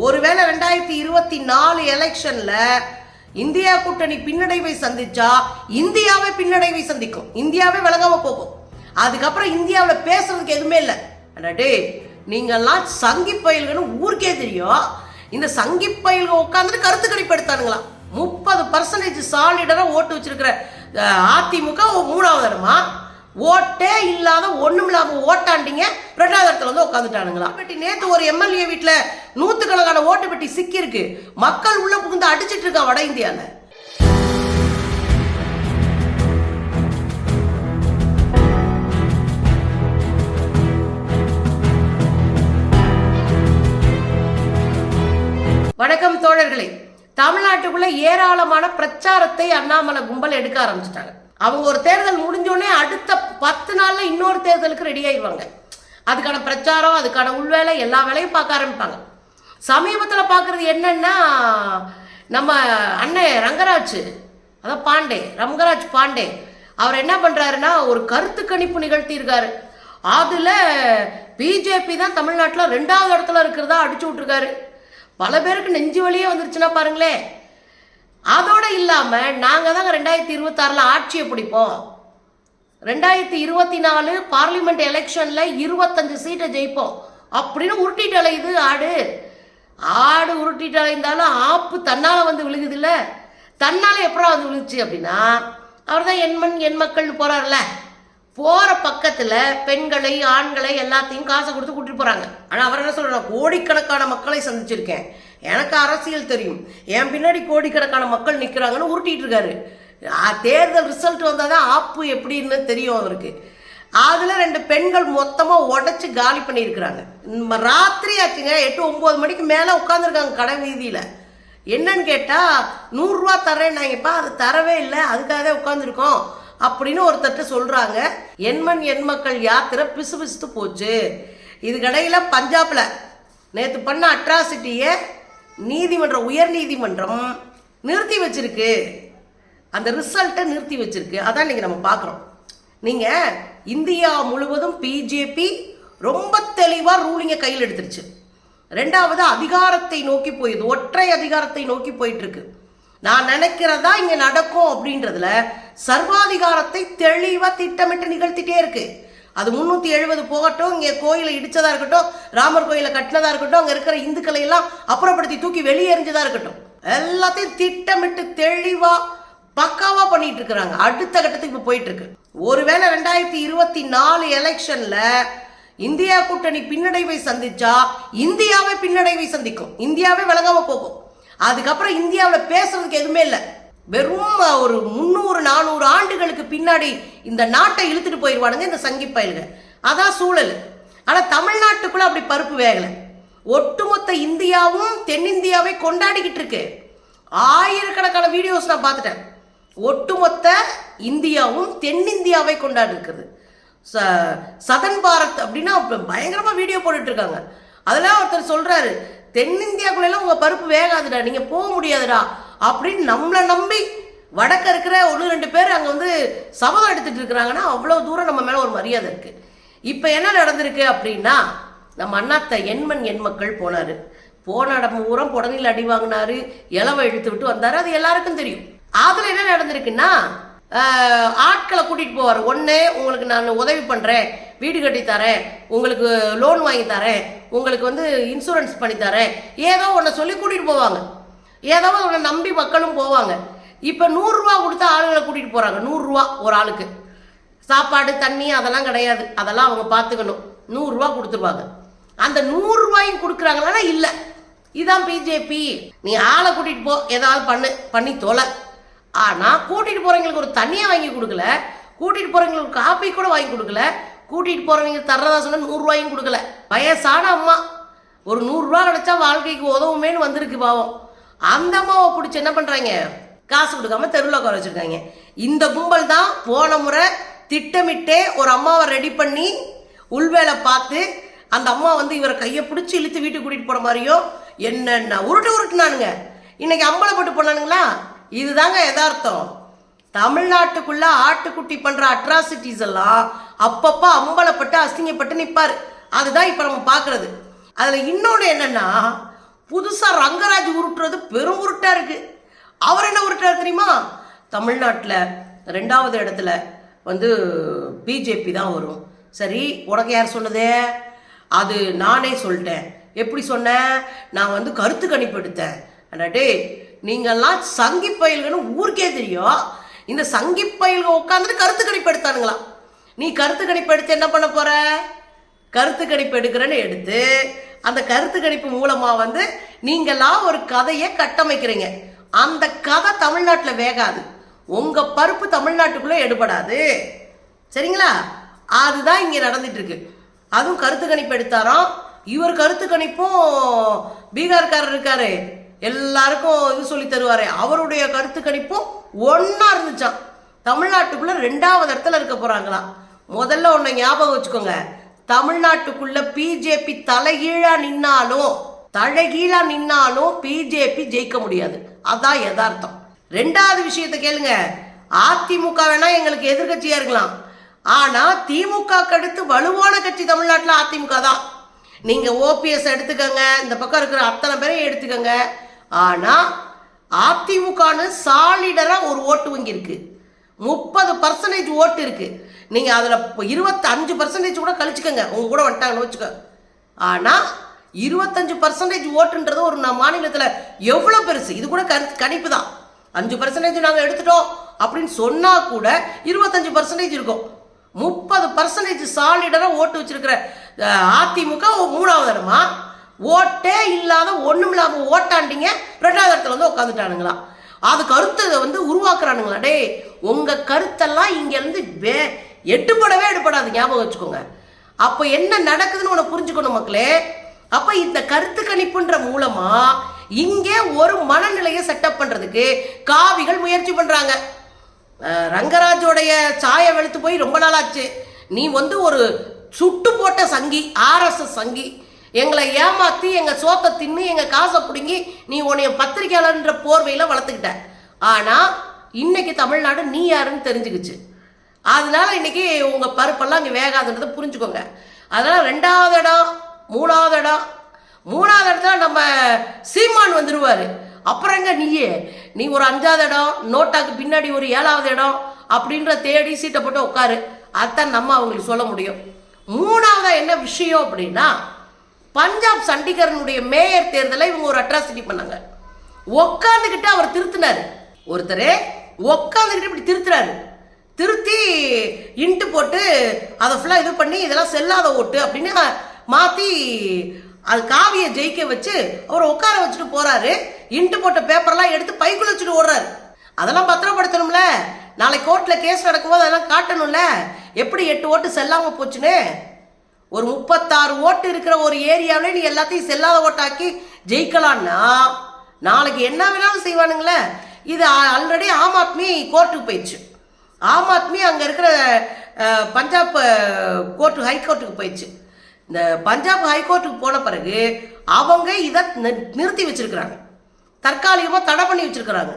ஒருவேளை ரெண்டாயிரத்தி இருபத்தி நாலு எலெக்ஷன்ல இந்தியா கூட்டணி பின்னடைவை சந்திச்சா இந்தியாவே பின்னடைவை சந்திக்கும். இந்தியாவே விளங்காம போகும். அதுக்கப்புறம் இந்தியாவில் பேசுறதுக்கு எதுவுமே இல்லை. அடாடே நீங்கெல்லாம் சங்கி பயல்கள்னு ஊருக்கே தெரியும். இந்த சங்கி பயில்கள் உட்காந்துட்டு கருத்து கணிப்பு எடுத்தானுங்களாம் முப்பது பர்சன்டேஜ் சாலிடராக ஓட்டு வச்சிருக்கிற அதிமுக மூணாவது இடமா? ஓட்டே இல்லாத ஒண்ணும் இல்லாம ஓட்டாண்டிங்க ரெண்டாவது இடத்துல வந்து உட்காந்துட்டானுங்களா பெட்டி நேத்து ஒரு எம்எல்ஏ வீட்டுல நூத்துக்கணக்கான ஓட்டு பெட்டி சிக்கி இருக்கு மக்கள் உள்ள புகுந்து அடிச்சிட்டு இருக்கா வட இந்தியால. வணக்கம் தோழர்களே. தமிழ்நாட்டுக்குள்ள ஏராளமான பிரச்சாரத்தை அண்ணாமலை கும்பல் எடுக்க ஆரம்பிச்சிட்டாங்க. அவங்க ஒரு தேர்தல் முடிஞ்சோடனே அடுத்த பத்து நாளில் இன்னொரு தேர்தலுக்கு ரெடி ஆயிடுவாங்க அதுக்கான பிரச்சாரம் அதுக்கான உள்வேலை எல்லா வேலையும் பார்க்க ஆரம்பிப்பாங்க. சமீபத்தில் பார்க்குறது என்னன்னா நம்ம அண்ணன் ரங்கராஜ் அதான் பாண்டே ரங்கராஜ் பாண்டே அவர் என்ன பண்ணுறாருன்னா ஒரு கருத்து கணிப்பு நிகழ்த்தியிருக்காரு. அதில் பிஜேபி தான் தமிழ்நாட்டில் ரெண்டாவது இடத்துல இருக்கிறதா அடிச்சு விட்ருக்காரு பல பேருக்கு நெஞ்சு வலியே வந்துருச்சுன்னா பாருங்களேன். அதோட இல்லாமல் நாங்கள் தாங்க ரெண்டாயிரத்தி இருபத்தாறில் ஆட்சியை பிடிப்போம். ரெண்டாயிரத்தி இருபத்தி நாலு பார்லிமெண்ட் எலெக்ஷனில் இருபத்தஞ்சு சீட்டை ஜெயிப்போம். அப்படின்னு உருட்டிட்டு அலையுது ஆடு. ஆடு உருட்டிட்டு அலைந்தாலும் ஆப்பு தன்னால் வந்து விழுகுது இல்லை தன்னால் எப்படா வந்து விழுச்சு அப்படின்னா அவர் தான் எண்மண் எண் மக்கள்னு போகிறார்ல போகிற பக்கத்தில் பெண்களை ஆண்களை எல்லாத்தையும் காசை கொடுத்து கூட்டிட்டு போகிறாங்க ஆனால் அவர் என்ன சொல்கிறார் கோடிக்கணக்கான மக்களை சந்திச்சிருக்கேன். எனக்கு அரசியல் தெரியும். என் பின்னாடி கோடிக்கணக்கான மக்கள் நிற்கிறாங்கன்னு உருட்டிகிட்டு இருக்காரு. தேர்தல் ரிசல்ட் வந்தாதான் ஆப்பு எப்படின்னு தெரியும் அவருக்கு. அதில் ரெண்டு பெண்கள் மொத்தமாக உடச்சி காலி பண்ணியிருக்கிறாங்க. ராத்திரி ஆச்சுங்க எட்டு ஒம்பது மணிக்கு மேலே உட்காந்துருக்காங்க கடை வீதியில். என்னன்னு கேட்டால் நூறுரூவா தரேன்னாங்கப்பா அது தரவே இல்லை அதுக்காக தான் உட்காந்துருக்கோம் அப்படின்னு ஒருத்தர்ட்ட சொல்கிறாங்க எண்மண் எண் மக்கள் யாத்திரை பிசு பிசுத்து போச்சு இதுக்கடையில் பஞ்சாபில். நேற்று பண்ண அட்ராசிட்டியை நீதிமன்றம் உயர் நீதிமன்றம் நிறுத்தி வச்சிருக்கு. அந்த ரிசல்ட்டை நிறுத்தி வச்சிருக்கு. அதான் இன்னைக்கு நம்ம பார்க்குறோம். நீங்க இந்தியா முழுவதும் பிஜேபி ரொம்ப தெளிவாக ரூலிங்கை கையில் எடுத்துருச்சு. ரெண்டாவது அதிகாரத்தை நோக்கி போயிடுது ஒற்றை அதிகாரத்தை நோக்கி போயிட்டு இருக்கு நான் நினைக்கிறதா இங்கே நடக்கும் அப்படின்றதுல சர்வாதிகாரத்தை தெளிவாக திட்டமிட்டு நிகழ்த்திட்டே இருக்குது அது முன்னூத்தி எழுபது போகட்டும் இங்கே கோயிலை இடிச்சதா இருக்கட்டும் ராமர் கோயிலை கட்டினதா இருக்கட்டும் அங்கே இருக்கிற இந்துக்களை எல்லாம் அப்புறப்படுத்தி தூக்கி வெளியேறிஞ்சதா இருக்கட்டும். எல்லாத்தையும் திட்டமிட்டு தெளிவா பக்காவா பண்ணிட்டு இருக்கிறாங்க. அடுத்த கட்டத்துக்கு இப்ப போயிட்டு இருக்கு ஒருவேளை ரெண்டாயிரத்தி இருபத்தி நாலு எலெக்ஷன்ல இந்தியா கூட்டணி பின்னடைவை சந்திச்சா இந்தியாவே பின்னடைவை சந்திக்கும். இந்தியாவே விளங்காம போகும். அதுக்கப்புறம் இந்தியாவில் பேசுறதுக்கு எதுவுமே இல்லை. வெறும் ஒரு முந்நூறு நானூறு ஆண்டுகளுக்கு பின்னாடி இந்த நாட்டை இழுத்துட்டு போயிடுவானுங்க இந்த சங்கி பயல்கள். அதான் சூழல். ஆனால் தமிழ்நாட்டுக்குள்ள அப்படி பருப்பு வேகலை. ஒட்டுமொத்த இந்தியாவும் தென்னிந்தியாவை கொண்டாடிக்கிட்டு இருக்கு. ஆயிரக்கணக்கான வீடியோஸ் நான் பார்த்துட்டேன். ஒட்டுமொத்த இந்தியாவும் தென்னிந்தியாவை கொண்டாடி இருக்குது ச சதன் பாரத் அப்படின்னா பயங்கரமாக வீடியோ போட்டுட்டு இருக்காங்க அதெல்லாம் ஒருத்தர் சொல்கிறாரு தென்னிந்தியாக்குள்ளெல்லாம் உங்கள் பருப்பு வேகாதுடா நீங்கள் போக முடியாதுடா. அப்படின்னு நம்மளை நம்பி வடக்க இருக்கிற ஒன்று ரெண்டு பேர் அங்கே வந்து சபதம் எடுத்துட்டு இருக்கிறாங்கன்னா அவ்வளோ தூரம் நம்ம மேலே ஒரு மரியாதை இருக்குது இப்போ என்ன நடந்திருக்கு அப்படின்னா நம்ம அண்ணாத்த எண்மண் எண் மக்கள் போனார். போன இடம் ஊரம் புடனில் அடி வாங்கினாரு இலவை இழுத்து விட்டு வந்தார் அது எல்லாருக்கும் தெரியும். அதில் என்ன நடந்திருக்குன்னா ஆட்களை கூட்டிகிட்டு போவார். ஒன்று உங்களுக்கு நான் உதவி பண்ணுறேன் வீடு கட்டி தரேன் உங்களுக்கு லோன் வாங்கி தரேன் உங்களுக்கு வந்து இன்சூரன்ஸ் பண்ணி தரேன். ஏதோ ஒன்றை சொல்லி கூட்டிகிட்டு போவாங்க. ஏதோ ஒன்றை நம்பி மக்களும் போவாங்க. இப்போ நூறுரூவா கொடுத்தா ஆளுங்களை கூட்டிகிட்டு போகிறாங்க நூறுரூவா ஒரு ஆளுக்கு. சாப்பாடு தண்ணி அதெல்லாம் கிடையாது. அதெல்லாம் அவங்க பார்த்துக்கணும் நூறுரூவா கொடுத்துருவாங்க. அந்த நூறுரூவாயும் கொடுக்குறாங்களா இல்லை. இதான் பிஜேபி நீ ஆளை கூட்டிகிட்டு போ. ஏதாவது பண்ணு. பண்ணி தொலை. ஆனால் கூட்டிகிட்டு போகிறவங்களுக்கு ஒரு தண்ணியை வாங்கி கொடுக்கல. கூட்டிகிட்டு போகிறவங்களுக்கு காப்பி கூட வாங்கி கொடுக்கல. கூட்டிகிட்டு போகிறவங்க தர்றதா சொன்னால் நூறுரூவாயும் கொடுக்கல. வயசான அம்மா. ஒரு நூறுரூவா கிடைச்சா வாழ்க்கைக்கு உதவுமேனு வந்திருக்கு பாவம். அந்த அம்மாவை பிடிச்சி என்ன பண்ணுறாங்க காசு கொடுக்காம தெருவில் உட்கார வச்சிருக்காங்க. இந்த கும்பல் தான் போன முறை திட்டமிட்டே ஒரு அம்மாவை ரெடி பண்ணி உள்வேலை பார்த்து அந்த அம்மா வந்து இவரை கையை பிடிச்சி இழுத்து வீட்டுக்கு கூட்டிகிட்டு போன மாதிரியோ என்னென்ன உருட்டு உருட்டுனானுங்க. இன்னைக்கு அம்பலப்பட்டு போனானுங்களா? இதுதாங்க யதார்த்தம். தமிழ்நாட்டுக்குள்ள ஆட்டுக்குட்டி பண்ற அட்ராசிட்டிஸ் எல்லாம் அப்பப்போ அம்பலப்பட்டு அசிங்கப்பட்டு நிற்பாரு அதுதான் இப்போ நம்ம பார்க்குறது. அதில் இன்னொன்று என்னன்னா புதுசாக ரங்கராஜ் உருட்டுறது பெரும் உருட்டாக இருக்குது அவர் என்ன உருட்டார் தெரியுமா? தமிழ்நாட்டில் ரெண்டாவது இடத்துல வந்து பிஜேபி தான் வரும். சரி உனக்கு யார் சொன்னதே? அது நானே சொல்லிட்டேன். எப்படி சொன்னேன் நான் வந்து கருத்து கணிப்பு எடுத்தேன் அடாடே நீங்கள்லாம் சங்கி பயில்கன்னு ஊருக்கே தெரியும். இந்த சங்கி பயல்க உட்காந்துட்டு கருத்து கணிப்பு எடுத்தானுங்களாம் நீ கருத்து கணிப்பு எடுத்து என்ன பண்ண போகிற கருத்து கணிப்பு எடுக்கிறேன்னு எடுத்து அந்த கருத்து கணிப்பு மூலமா வந்து நீங்களாம் ஒரு கதையை கட்டமைக்கிறீங்க. அந்த கதை தமிழ்நாட்டில் வேகாது. உங்க பருப்பு தமிழ்நாட்டுக்குள்ளே எடுபடாது. சரிங்களா? அதுதான் இங்கே நடந்துட்டு இருக்கு அதுவும் கருத்து கணிப்பு எடுத்தாராம். இவர் கருத்து கணிப்பும் பீகார்காரர் இருக்காரு. எல்லாருக்கும் இது சொல்லி தருவாரு. அவருடைய கருத்து கணிப்பும் ஒன்றா இருந்துச்சாம். தமிழ்நாட்டுக்குள்ள ரெண்டாவது இடத்துல இருக்க போறாங்களாம். முதல்ல ஒன்று ஞாபகம் வச்சுக்கோங்க. தமிழ்நாட்டுக்குள்ள பிஜேபி தலைகீழா நின்னாலும் தலைகீழா நின்னாலும் பிஜேபி ஜெயிக்க முடியாது. அதான் யதார்த்தம். ரெண்டாவது விஷயத்த கேளுங்க. அதிமுக வேணா எங்களுக்கு எதிர்கட்சியா இருக்கலாம். ஆனா திமுக அடுத்து வலுவான கட்சி தமிழ்நாட்டில் அதிமுக தான். நீங்க ஓபிஎஸ் எடுத்துக்கங்க. இந்த பக்கம் இருக்கிற அத்தனை பேரையும் எடுத்துக்கங்க. ஆனா அதிமுகன்னு சாலிடரா ஒரு ஓட்டு வங்கி இருக்கு. முப்பது பர்சன்டேஜ் ஓட்டு இருக்குது நீங்கள் அதில் இப்போ இருபத்தஞ்சு பர்சன்டேஜ் கூட கழிச்சுக்கோங்க. உங்க கூட வந்துட்டாங்கன்னு வச்சுக்கோ. ஆனால் இருபத்தஞ்சு பர்சன்டேஜ் ஓட்டுன்றது ஒரு ந- மாநிலத்தில் எவ்வளோ பெருசு? இது கூட கரு கணிப்பு தான். அஞ்சு பர்சன்டேஜ் நாங்கள் எடுத்துட்டோம் அப்படின்னு சொன்னால் கூட இருபத்தஞ்சு பர்சன்டேஜ் இருக்கும். முப்பது பர்சன்டேஜ் சாலிடராக ஓட்டு வச்சிருக்கிற அதிமுக மூணாவது இடமா ஓட்டே இல்லாத ஒன்றும் இல்லாமல் ஓட்டாண்டிங்க. ரெண்டாவது இடத்துல வந்து உட்காந்துட்டானுங்களா அது கருத்தை வந்து உருவாக்குறானுங்களா? டேய் உங்கள் கருத்தெல்லாம் இங்கேருந்து வே எட்டுப்படவே எடுப்படாது ஞாபகம் வச்சுக்கோங்க. அப்போ என்ன நடக்குதுன்னு உனக்கு புரிஞ்சுக்கணும் மக்களே. அப்போ இந்த கருத்து கணிப்புன்ற மூலமாக இங்கே ஒரு மனநிலையை செட்டப் பண்ணுறதுக்கு காவிகள் முயற்சி பண்ணுறாங்க ரங்கராஜோடைய சாயை வெளுத்து போய் ரொம்ப நாளாச்சு. நீ வந்து ஒரு சுட்டு போட்ட சங்கி ஆர்எஸ்எஸ் சங்கி எங்களை ஏமாத்தி எங்க சோத்தை தின்னு எங்க காசை பிடுங்கி நீ உன்னைய பத்திரிக்கையாளர்ன்ற போர்வையில வளர்த்துக்கிட்ட. ஆனா இன்னைக்கு தமிழ்நாடு நீ யாருன்னு தெரிஞ்சுக்கிச்சு. அதனால இன்னைக்கு உங்க பருப்பெல்லாம் இங்க வேகாதுன்றதை புரிஞ்சுக்கோங்க. அதனால ரெண்டாவது இடம் மூணாவது இடம். மூணாவது இடத்துல நம்ம சீமான் வந்துடுவார் அப்புறம் எங்க நீயே? நீ ஒரு அஞ்சாவது இடம் நோட்டாக்கு பின்னாடி ஒரு ஏழாவது இடம் அப்படின்ற தேடி சீட்டை போட்டு உட்காரு. அதான் நம்ம அவங்களுக்கு சொல்ல முடியும். மூணாவதா என்ன விஷயம் அப்படின்னா பஞ்சாப் சண்டிகரனுடைய மேயர் தேர்தலை இவங்க ஒரு அட்ராசிட்டி பண்ணாங்க. உக்காந்துக்கிட்டு அவர் திருத்தினாரு. ஒருத்தர் உக்காந்துக்கிட்டு இப்படி திருத்துறாரு. திருத்தி இன்ட்டு போட்டு அதை ஃபுல்லாக இது பண்ணி இதெல்லாம் செல்லாத ஓட்டு அப்படின்னு மாற்றி அது காவியை ஜெயிக்க வச்சு அவர் உட்கார வச்சுட்டு போகிறாரு இன்ட்டு போட்ட பேப்பர்லாம் எடுத்து பைக்குள்ள வச்சுட்டு ஓடுறாரு. அதெல்லாம் பத்திரப்படுத்தணும்ல. நாளைக்கு கோர்ட்டில் கேஸ் நடக்கும்போது அதெல்லாம் காட்டணும்ல. எப்படி எட்டு ஓட்டு செல்லாமல் போச்சுன்னு? ஒரு முப்பத்தாறு ஓட்டு இருக்கிற ஒரு ஏரியாவிலே நீ எல்லாத்தையும் செல்லாத ஓட்டாக்கி ஜெயிக்கலான்னா நாளைக்கு என்ன வேணாலும் செய்வானுங்களே. இது ஆல்ரெடி ஆம் ஆத்மி கோர்ட்டுக்கு போயிடுச்சு. ஆம் ஆத்மி அங்கே இருக்கிற பஞ்சாப் கோர்ட்டு ஹைகோர்ட்டுக்கு போயிடுச்சு. இந்த பஞ்சாப் ஹைகோர்ட்டுக்கு போன பிறகு அவங்க இதை நிறுத்தி வச்சிருக்கிறாங்க. தற்காலிகமாக தடை பண்ணி வச்சிருக்கிறாங்க.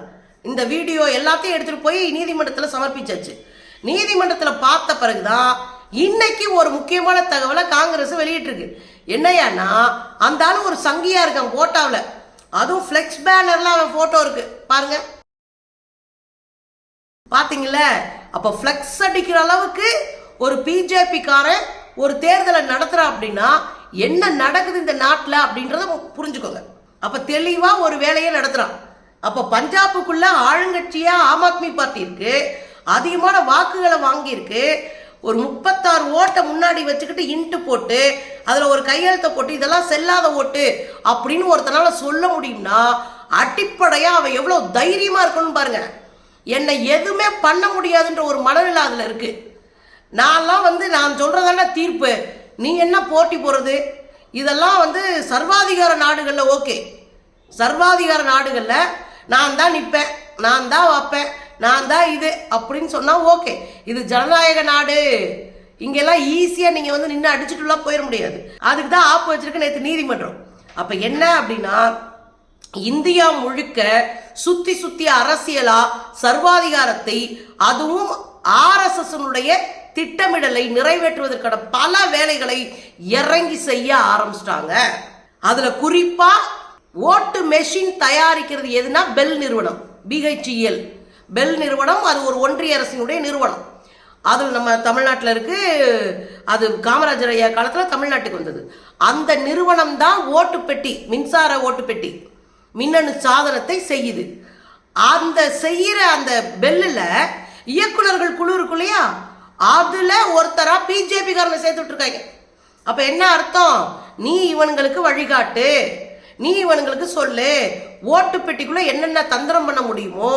இந்த வீடியோ எல்லாத்தையும் எடுத்துகிட்டு போய் நீதிமன்றத்தில் சமர்ப்பிச்சாச்சு. நீதிமன்றத்தில் பார்த்த பிறகு தான் இன்னைக்கு ஒரு முக்கியமான தகவலை காங்கிரஸ் வெளியிட்டிருக்கு. என்னையானா அந்த ஆளு ஒரு சங்கியா இருக்கான் போட்டாவில். அதுவும் ஃப்ளெக்ஸ் பேனர்ல அவன் போட்டோ இருக்கு. பாருங்க. பாத்தீங்களா அப்ப ஃப்ளெக்ஸ் அடிக்கிற அளவுக்கு ஒரு பிஜேபி காரன் ஒரு தேர்தலை நடத்துறான் அப்படின்னா என்ன நடக்குது இந்த நாட்டில் அப்படின்றத புரிஞ்சுக்கோங்க. அப்ப தெளிவா ஒரு வேலையை நடத்துறான். அப்ப பஞ்சாபுக்குள்ள ஆளுங்கட்சியா ஆம் ஆத்மி பார்ட்டி இருக்கு. அதிகமான வாக்குகளை வாங்கியிருக்கு. ஒரு முப்பத்தாறு ஓட்டை முன்னாடி வச்சுக்கிட்டு இன்ட்டு போட்டு அதில் ஒரு கையெழுத்தை போட்டு இதெல்லாம் செல்லாத ஓட்டு அப்படின்னு ஒருத்தனால சொல்ல முடியும்னா அடிப்படையாக அவன் எவ்வளோ தைரியமாக இருக்கணும்னு பாருங்க. என்னை எதுவுமே பண்ண முடியாதுன்ற ஒரு மனநிலை அதில் இருக்கு. நான்லாம் வந்து நான் சொல்கிறதான தீர்ப்பு? நீ என்ன போட்டி போகிறது இதெல்லாம் வந்து சர்வாதிகார நாடுகளில் ஓகே. சர்வாதிகார நாடுகளில் நான் தான் நிற்பேன் நான் தான் வைப்பேன். நான் தான் இது அப்படின்னு சொன்னால் ஓகே. இது ஜனநாயக நாடு. இங்கெல்லாம் ஈஸியாக நீங்கள் வந்து நின்று அடிச்சுட்டுலாம் போயிட முடியாது. அதுக்கு தான் ஆப்பு வச்சிருக்கு நேற்று நீதிமன்றம். அப்போ என்ன அப்படின்னா இந்தியா முழுக்க சுத்தி சுத்தி அரசியலா சர்வாதிகாரத்தை அதுவும் ஆர்எஸ்எஸ்னுடைய திட்டமிடலை நிறைவேற்றுவதற்கான பல வேலைகளை இறங்கி செய்ய ஆரம்பிச்சிட்டாங்க. அதுல குறிப்பா ஓட்டு மெஷின் தயாரிக்கிறது எதுனா பெல் நிறுவனம் பிஹெச்இஎல் பெல் நிறுவனம் அது ஒரு ஒன்றிய அரசினுடைய நிறுவனம். அது நம்ம தமிழ்நாட்டில் இருக்கு அது காமராஜர் ஐயா காலத்தில் தமிழ்நாட்டுக்கு வந்தது. அந்த நிறுவனம் தான் ஓட்டு பெட்டி மின்சார ஓட்டு பெட்டி மின்னணு சாதனத்தை செய்யுது. அந்த செய்கிற அந்த பெல்லில் இயக்குனர்கள் குழு இருக்கு இல்லையா? அதில் ஒருத்தராக பிஜேபிக்காரனை சேர்த்து சேர்த்துட்டு அப்போ என்ன அர்த்தம்? நீ இவனுங்களுக்கு வழிகாட்டு. நீ இவனுங்களுக்கு சொல்லு. ஓட்டு பெட்டிக்குள்ளே என்னென்ன தந்திரம் பண்ண முடியுமோ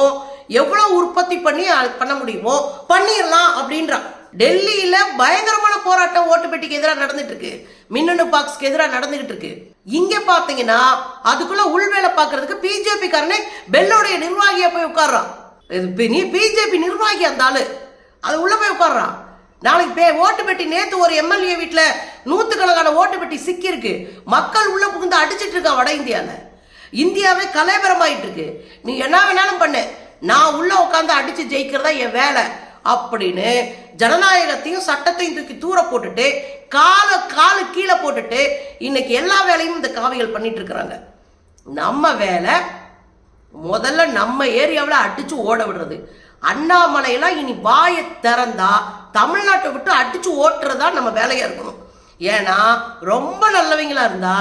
எவ்வளவு உற்பத்தி பண்ணி பண்ண முடியுமோ பண்ணிடலாம் அப்படின்றான் டெல்லியில பயங்கரமான போராட்டம் ஓட்டு பெட்டிக்கு எதிராக நடந்துட்டு இருக்கு மின்னணு பாக்ஸ்க்கு எதிராக நடந்துகிட்டு இருக்கு இங்க பாத்தீங்கன்னா அதுக்குள்ள உள்வேலை பாக்குறதுக்கு பிஜேபி காரனே பெல்லோடைய நிர்வாகியா போய் உட்கார்றான் இது நீ பிஜேபி நிர்வாகி அந்த ஆளு. அது உள்ள போய் உட்கார்றான் நாளைக்கு பே ஓட்டு பெட்டி நேத்து ஒரு எம்எல்ஏ வீட்டுல நூத்துக்கணக்கான ஓட்டு பெட்டி சிக்கியிருக்கு. மக்கள் உள்ள புகுந்து அடிச்சிட்டு இருக்கான் வட இந்தியால. இந்தியாவே கலைபரமாயிட்டு இருக்கு நீ என்ன வேணாலும் பண்ணு. நான் உள்ள உட்காந்து அடிச்சு ஜெயிக்கிறதா என் வேலை? அப்படின்னு ஜனநாயகத்தையும் சட்டத்தையும் தூக்கி தூர போட்டுட்டு கால காலு கீழே போட்டுட்டு இன்னைக்கு எல்லா வேலையும் இந்த காவிகள் பண்ணிட்டு இருக்கிறாங்க. நம்ம வேலை முதல்ல நம்ம ஏரியாவில் அடிச்சு ஓட விடுறது. அண்ணாமலையெல்லாம் இனி வாயை திறந்தா தமிழ்நாட்டை விட்டு அடிச்சு ஓட்டுறதா நம்ம வேலையா இருக்கணும். ஏன்னா ரொம்ப நல்லவங்களா இருந்தா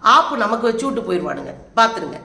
ஆப்பு நமக்கு வச்சு விட்டு போயிடுவானுங்க. பார்த்துருங்க.